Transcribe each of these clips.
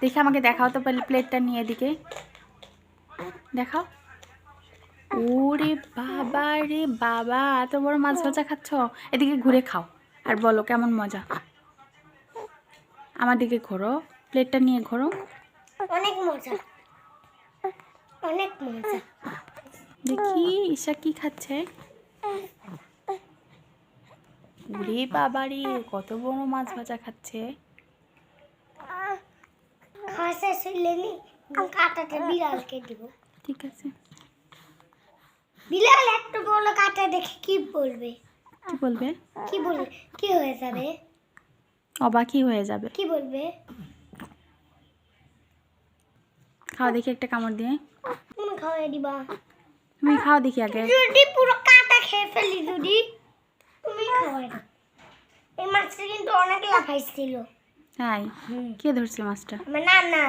দেখে আমাকে দেখাও তো পেলে প্লেটটা নিয়ে এদিকে। দেখাও। ওরে বাবা রে বাবা এত বড় মাছ ভাজা খাচ্ছ? এদিকে ঘুরে খাও আর বলো কেমন মজা। আমার দিকে ঘোরো প্লেটটা নিয়ে ঘোরো। অনেক মজা। অনেক মজা। দেখি ঈশা কি খাচ্ছে। ওরে বাবা রে কত বড় মাছ ভাজা খাচ্ছে। খাওয়া শেষ হইলে নি কাঁটাটা বিড়ালকে দিব। ঠিক আছে। বিড়াল একটু বড় কাঁটা দেখে কি বলবে? কি বলবে? কি বলবে? কি হয়ে যাবে? অবাকই হয়ে যাবে। কি বলবে? খাও দেখি একটা কামড় দিয়ে। তুমি খাওয়াই দিবা? তুমি খাও দেখি আগে। যদি পুরো কাঁটা খেয়ে ফেলি যদি তুমি খাওয়াই এই মাছটা কিন্তু অনেক লাফাইছিল। তাই? কে ধরছে মাছটা? না না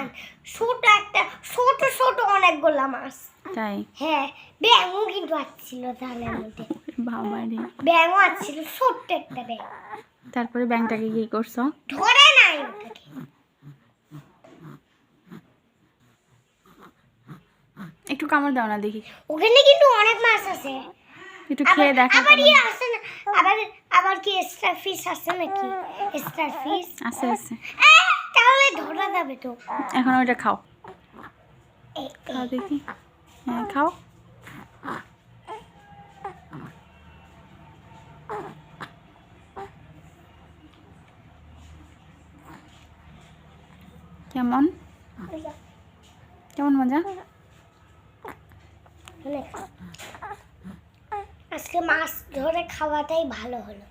ছোট একটা ছোট ছোট অনেকগুলা মাছ। তাই? হ্যাঁ ব্যাঙও কিন্তু আসছিল জালের মধ্যে। বাবা রে ব্যাঙও আসছিল ছোট্ট একটা ব্যাঙ। তারপরে ব্যাংকটাকে কি করছ? ধরে নাই ওটাকে। একটু কামড় দাও না দেখি। ওখানে কিন্তু অনেক মাছ আছে। একটু খেয়ে দেখা আবার ইয়ে আছে না? আবার আবার কি স্টার ফিশ আছে নাকি? স্টার ফিশ আছে আছে। তাহলে ধরা যাবে তো। এখন ওইটা খাও। খাও দেখি। হ্যাঁ খাও। কেমন? কেমন মজা। আজকে মাছ ধরে খাওয়াটাই ভালো হলো।